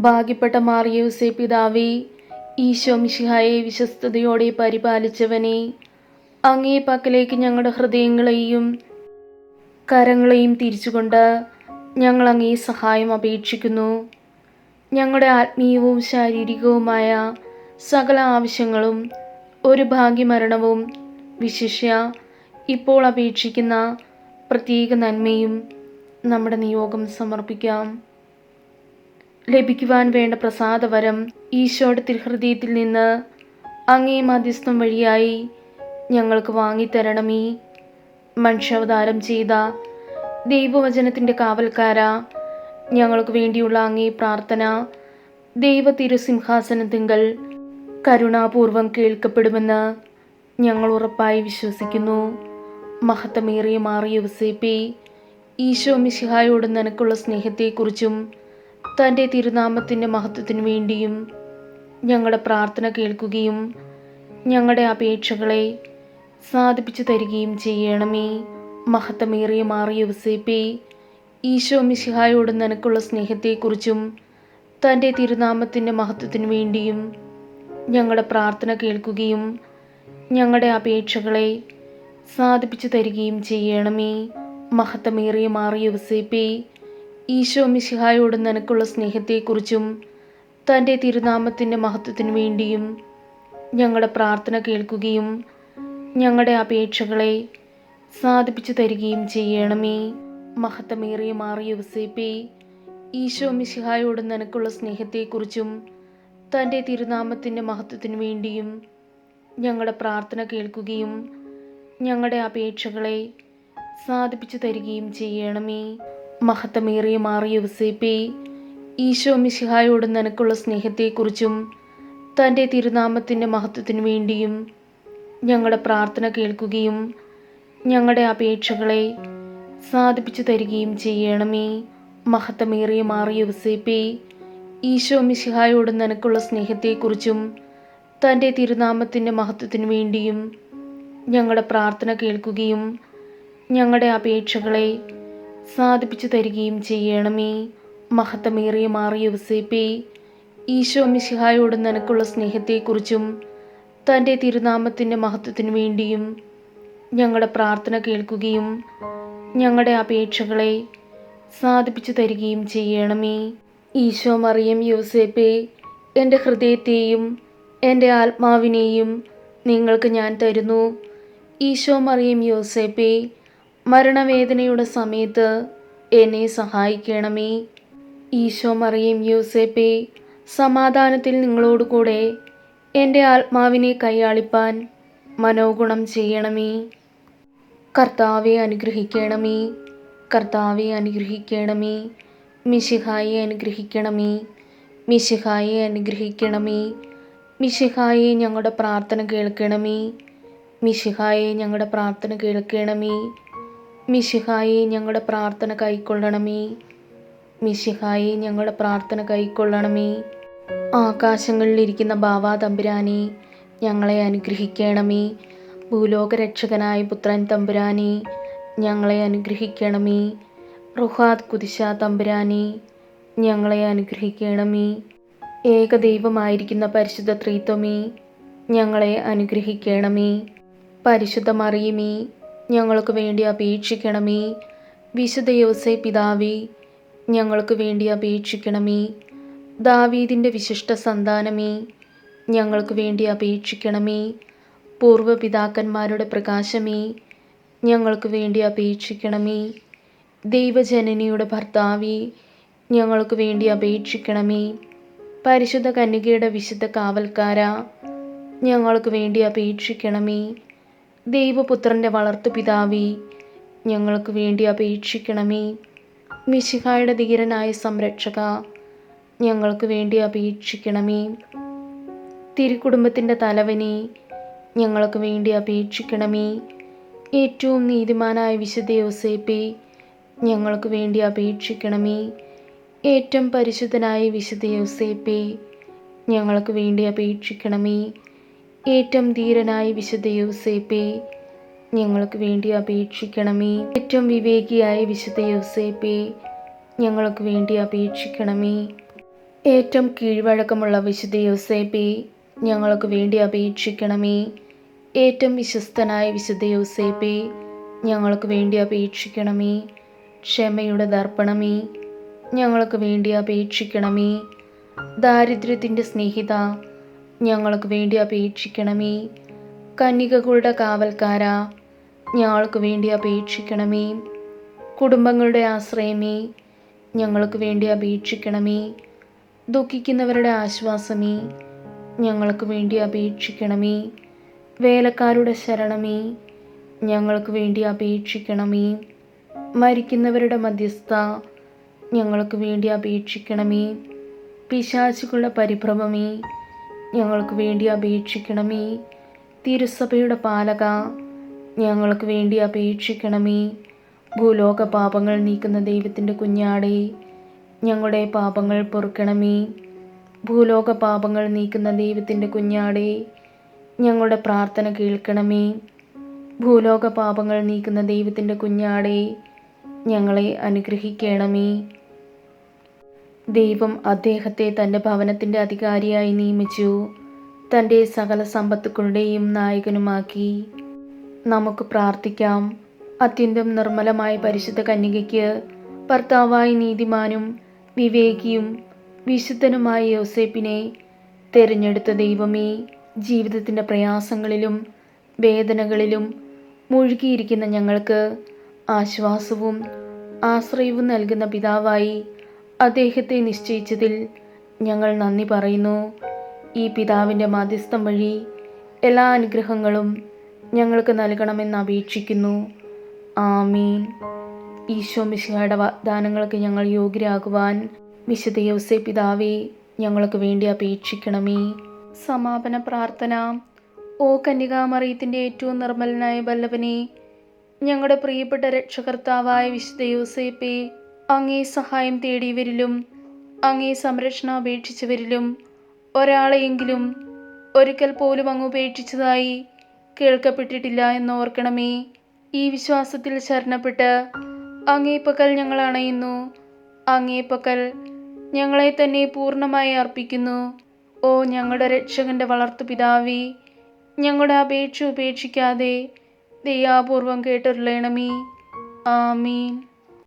ഭാഗ്യപ്പെട്ട മാറിയൂസെ പിതാവേ ഈശോ മിശിഹായെ വിശ്വസ്തയോടെ പരിപാലിച്ചവനെ അങ്ങേ പക്കലേക്ക് ഞങ്ങളുടെ ഹൃദയങ്ങളെയും കരങ്ങളെയും തിരിച്ചുകൊണ്ട് ഞങ്ങൾ അങ്ങേ സഹായം അപേക്ഷിക്കുന്നു. ഞങ്ങളുടെ ആത്മീയവും ശാരീരികവുമായ സകല ആവശ്യങ്ങളും ഒരു ഭാഗ്യമരണവും വിശിഷ്യ ഇപ്പോൾ അപേക്ഷിക്കുന്ന പ്രത്യേക നന്മയും നമ്മുടെ നിയോഗം സമർപ്പിക്കാം. ലഭിക്കുവാൻ വേണ്ട പ്രസാദവരം ഈശോയുടെ തിരുഹൃദയത്തിൽ നിന്ന് അങ്ങേ മധ്യസ്ഥം വഴിയായി ഞങ്ങൾക്ക് വാങ്ങിത്തരണമേ. മനുഷ്യാവതാരം ചെയ്ത ദൈവവചനത്തിന്റെ കാവൽക്കാര ഞങ്ങൾക്ക് വേണ്ടിയുള്ള അങ്ങേ പ്രാർത്ഥന. ദൈവ തിരുസിംഹാസനത്തിങ്കൽ കരുണാപൂർവം കേൾക്കപ്പെടുമെന്ന് ഞങ്ങൾ ഉറപ്പായി വിശ്വസിക്കുന്നു. മഹത്തമേറിയ മാറിയ യുസേപ്പി ഈശോ മിശിഹായോട് നിനക്കുള്ള സ്നേഹത്തെക്കുറിച്ചും തന്റെ തിരുനാമത്തിന്റെ മഹത്വത്തിനു വേണ്ടിയും ഞങ്ങളുടെ പ്രാർത്ഥന കേൾക്കുകയും ഞങ്ങളുടെ അപേക്ഷകളെ സാധിപ്പിച്ചു തരികയും ചെയ്യണമേ. മഹത്വമേറിയ മാറിയ യുസേപ്പി ഈശോ മിശിഹായോട് നിനക്കുള്ള സ്നേഹത്തെക്കുറിച്ചും തന്റെ തിരുനാമത്തിന്റെ മഹത്വത്തിനു വേണ്ടിയും ഞങ്ങളുടെ പ്രാർത്ഥന കേൾക്കുകയും ഞങ്ങളുടെ അപേക്ഷകളെ സാധിപ്പിച്ചു തരികയും ചെയ്യണമേ. മഹത്വമേറിയ മാറിയ യുസേപ്പി ഈശോ മിശിഹായോട് നിനക്കുള്ള സ്നേഹത്തെക്കുറിച്ചും തന്റെ തിരുനാമത്തിന്റെ മഹത്വത്തിനു വേണ്ടിയും ഞങ്ങളുടെ പ്രാർത്ഥന കേൾക്കുകയും ഞങ്ങളുടെ അപേക്ഷകളെ സാധിപ്പിച്ചു തരികയും ചെയ്യണമേ. മഹത്തമേറിയ മാറിയ യുസേപ്പി ഈശോ മിശിഹായോട് നിനക്കുള്ള സ്നേഹത്തെക്കുറിച്ചും തന്റെ തിരുനാമത്തിന്റെ മഹത്വത്തിനു വേണ്ടിയും ഞങ്ങളുടെ പ്രാർത്ഥന കേൾക്കുകയും ഞങ്ങളുടെ അപേക്ഷകളെ സാധിപ്പിച്ചു തരികയും ചെയ്യണമേ. മഹത്തമേറിയ മാറിയ യുസേപ്പി ഈശോ മിശിഹായോട് നിനക്കുള്ള സ്നേഹത്തെക്കുറിച്ചും തന്റെ തിരുനാമത്തിന്റെ മഹത്വത്തിനു വേണ്ടിയും ഞങ്ങളുടെ പ്രാർത്ഥന കേൾക്കുകയും ഞങ്ങളുടെ അപേക്ഷകളെ സാധിപ്പിച്ചു തരികയും ചെയ്യണമേ. മഹത്തമേറിയ മാറിയ യുസേപ്പി ഈശോ മിശിഹായോട് നിനക്കുള്ള സ്നേഹത്തെക്കുറിച്ചും തന്റെ തിരുനാമത്തിന്റെ മഹത്വത്തിനു വേണ്ടിയും ഞങ്ങളുടെ പ്രാർത്ഥന കേൾക്കുകയും ഞങ്ങളുടെ അപേക്ഷകളെ സാധിപ്പിച്ചു തരികയും ചെയ്യണമേ. മഹത്തമേറിയ മാറിയ യുസേപ്പി ഈശോ മിശിഹായോട് നിനക്കുള്ള സ്നേഹത്തെക്കുറിച്ചും തന്റെ തിരുനാമത്തിന്റെ മഹത്വത്തിനു വേണ്ടിയും ഞങ്ങളുടെ പ്രാർത്ഥന കേൾക്കുകയും ഞങ്ങളുടെ അപേക്ഷകളെ സാധിപ്പിച്ചു തരികയും ചെയ്യണമേ. ഈശോ മറിയം യൂസേപ്പെ എന്റെ ഹൃദയത്തെയും എന്റെ ആത്മാവിനെയും നിങ്ങൾക്ക് ഞാൻ തരുന്നു. ഈശോ മറിയം യോസേപ്പെ മരണവേദനയുടെ സമയത്ത് എന്നെ സഹായിക്കണമേ. ഈശോ മറിയം യൂസേപ്പെ സമാധാനത്തിൽ നിങ്ങളോട് കൂടെ എന്റെ ആത്മാവിനെ കൈയാളിപ്പാൻ മനോഗുണം ചെയ്യണമേ. കർത്താവെ അനുഗ്രഹിക്കണമേ. കർത്താവെ അനുഗ്രഹിക്കണമേ. മിശിഹായെ അനുഗ്രഹിക്കണമേ. മിശിഹായെ അനുഗ്രഹിക്കണമേ. മിശിഹായെ ഞങ്ങളുടെ പ്രാർത്ഥന കേൾക്കണമേ. മിശിഹായെ ഞങ്ങളുടെ പ്രാർത്ഥന കേൾക്കണമേ. മിശിഹായെ ഞങ്ങളുടെ പ്രാർത്ഥന കൈക്കൊള്ളണമേ. മിശിഹായി ഞങ്ങളുടെ പ്രാർത്ഥന കൈക്കൊള്ളണമേ. ആകാശങ്ങളിലിരിക്കുന്ന ബാവാ തമ്പുരാനെ ഞങ്ങളെ അനുഗ്രഹിക്കണമേ. ഭൂലോകരക്ഷകനായ പുത്രൻ തമ്പുരാനെ ഞങ്ങളെ അനുഗ്രഹിക്കണമേ. റുഹാദ് കുതിശ തമ്പുരാനെ ഞങ്ങളെ അനുഗ്രഹിക്കണമേ. ഏകദൈവമായിരിക്കുന്ന പരിശുദ്ധ ത്രീത്വമേ ഞങ്ങളെ അനുഗ്രഹിക്കണമേ. പരിശുദ്ധ മറിയമേ ഞങ്ങൾക്ക് വേണ്ടി അപേക്ഷിക്കണമേ. വിശുദ്ധ യോസേ പിതാവേ ഞങ്ങൾക്ക് വേണ്ടി അപേക്ഷിക്കണമേ. ദാവീദിന്റെ വിശിഷ്ട സന്താനമേ ഞങ്ങൾക്ക് വേണ്ടി അപേക്ഷിക്കണമേ. പൂർവപിതാക്കന്മാരുടെ പ്രകാശമേ ഞങ്ങൾക്ക് വേണ്ടി അപേക്ഷിക്കണമേ. ദൈവജനനിയുടെ ഭർത്താവേ ഞങ്ങൾക്ക് വേണ്ടി അപേക്ഷിക്കണമേ. പരിശുദ്ധ കന്യകയുടെ വിശുദ്ധ കാവൽക്കാര ഞങ്ങൾക്ക് വേണ്ടി അപേക്ഷിക്കണമേ. ദൈവപുത്രന്റെ വളർത്തുപിതാവേ ഞങ്ങൾക്ക് വേണ്ടി അപേക്ഷിക്കണമേ. മിശിഹായുടെ ധീരനായ സംരക്ഷക ഞങ്ങൾക്ക് വേണ്ടി അപേക്ഷിക്കണമേ. തിരുക്കുടുംബത്തിന്റെ തലവനെ ഞങ്ങൾക്ക് വേണ്ടി അപേക്ഷിക്കണമേ. ഏറ്റവും നീതിമാനായ വിശുദ്ധ യോസേപ്പെ ഞങ്ങൾക്ക് വേണ്ടി അപേക്ഷിക്കണമേ. ഏറ്റവും പരിശുദ്ധനായ വിശുദ്ധ യോസേപ്പെ ഞങ്ങൾക്ക് വേണ്ടി അപേക്ഷിക്കണമേ. ഏറ്റവും ധീരനായ വിശുദ്ധ യോസേപ്പെ ഞങ്ങൾക്ക് വേണ്ടി അപേക്ഷിക്കണമേ. ഏറ്റവും വിവേകിയായ വിശുദ്ധ യോസേപ്പെ ഞങ്ങൾക്ക് വേണ്ടി അപേക്ഷിക്കണമേ. ഏറ്റവും കീഴ്വഴക്കമുള്ള വിശുദ്ധ യോസേപ്പെ ഞങ്ങൾക്ക് വേണ്ടി അപേക്ഷിക്കണമേ. ഏറ്റവും വിശ്വസ്തനായ വിശുദ്ധ യോസേപ്പെ ഞങ്ങൾക്ക് വേണ്ടി അപേക്ഷിക്കണമേ. ക്ഷമയുടെ ദർപ്പണമേ ഞങ്ങൾക്ക് വേണ്ടി അപേക്ഷിക്കണമേ. ദാരിദ്ര്യത്തിന്റെ സ്നേഹിത ഞങ്ങൾക്ക് വേണ്ടി അപേക്ഷിക്കണമേ. കന്യകകളുടെ കാവൽക്കാര ഞങ്ങൾക്ക് വേണ്ടി അപേക്ഷിക്കണമേ. കുടുംബങ്ങളുടെ ആശ്രയമേ ഞങ്ങൾക്ക് വേണ്ടി അപേക്ഷിക്കണമേ. ദുഃഖിക്കുന്നവരുടെ ആശ്വാസമേ ഞങ്ങൾക്ക് വേണ്ടി അപേക്ഷിക്കണമേ. വേലക്കാരുടെ ശരണമേ ഞങ്ങൾക്ക് വേണ്ടി അപേക്ഷിക്കണമേ. മരിക്കുന്നവരുടെ മധ്യസ്ഥ ഞങ്ങൾക്ക് വേണ്ടി അപേക്ഷിക്കണമേ. പിശാചുകളുടെ പരിഭ്രമമേ ഞങ്ങൾക്ക് വേണ്ടി അപേക്ഷിക്കണമേ. തിരുസഭയുടെ പാലക ഞങ്ങൾക്ക് വേണ്ടി അപേക്ഷിക്കണമേ. ഭൂലോക പാപങ്ങൾ നീക്കുന്ന ദൈവത്തിന്റെ കുഞ്ഞാടേ ഞങ്ങളുടെ പാപങ്ങൾ പൊറുക്കണമേ. ഭൂലോക പാപങ്ങൾ നീക്കുന്ന ദൈവത്തിന്റെ കുഞ്ഞാടേ ഞങ്ങളുടെ പ്രാർത്ഥന കേൾക്കണമേ. ഭൂലോക പാപങ്ങൾ നീക്കുന്ന ദൈവത്തിന്റെ കുഞ്ഞാടേ ഞങ്ങളെ അനുഗ്രഹിക്കണമേ. ദൈവം അദ്ദേഹത്തെ തന്റെ ഭവനത്തിന്റെ അധികാരിയായി നിയമിച്ചു. തന്റെ സകല സമ്പത്തുക്കളുടെയും നായകനുമാക്കി. നമുക്ക് പ്രാർത്ഥിക്കാം. അത്യന്തം നിർമ്മലമായ പരിശുദ്ധ കന്യകയ്ക്ക് ഭർത്താവായി നീതിമാനും വിവേകിയും വിശുദ്ധനുമായ യോസേപ്പിനെ തിരഞ്ഞെടുത്ത ദൈവമേ ജീവിതത്തിന്റെ പ്രയാസങ്ങളിലും വേദനകളിലും മുഴുകിയിരിക്കുന്ന ഞങ്ങൾക്ക് ആശ്വാസവും ആശ്രയവും നൽകുന്ന പിതാവായി അദ്ദേഹത്തെ നിശ്ചയിച്ചതിൽ ഞങ്ങൾ നന്ദി പറയുന്നു. ഈ പിതാവിന്റെ മാധ്യസ്ഥം വഴി എല്ലാ അനുഗ്രഹങ്ങളും ഞങ്ങൾക്ക് നൽകണമെന്ന് അപേക്ഷിക്കുന്നു. ആമീൻ. ഈശോ മിശിഹയുടെ വാഗ്ദാനങ്ങൾക്ക് ഞങ്ങൾ യോഗ്യരാകുവാൻ വിശുദ്ധ യോസെ പിതാവേ ഞങ്ങൾക്ക് വേണ്ടി അപേക്ഷിക്കണമേ. സമാപന പ്രാർത്ഥന. ഓ കന്യകാമറിയത്തിന്റെ ഏറ്റവും നിർമ്മലനായ ബല്ലവനെ ഞങ്ങളുടെ പ്രിയപ്പെട്ട രക്ഷകർത്താവായ വിശുദ്ധ യോസേപ്പെ അങ്ങേ സഹായം തേടിയവരിലും അങ്ങേ സംരക്ഷണം അപേക്ഷിച്ചവരിലും ഒരാളെയെങ്കിലും ഒരിക്കൽ പോലും അങ്ങ് ഉപേക്ഷിച്ചതായി കേൾക്കപ്പെട്ടിട്ടില്ല എന്നോർക്കണമേ ഈ വിശ്വാസത്തിൽ ശരണപ്പെട്ട് അങ്ങേ പക്കൽ ഞങ്ങൾ അണയുന്നു. അങ്ങേ പക്കൽ ഞങ്ങളെ തന്നെ പൂർണമായി അർപ്പിക്കുന്നു. ഓ ഞങ്ങളുടെ രക്ഷകന്റെ വളർത്തു പിതാവേ ഞങ്ങളുടെ അപേക്ഷ ഉപേക്ഷിക്കാതെ ദയാപൂർവം കേട്ടൊരുളയണമേ ആമീൻ.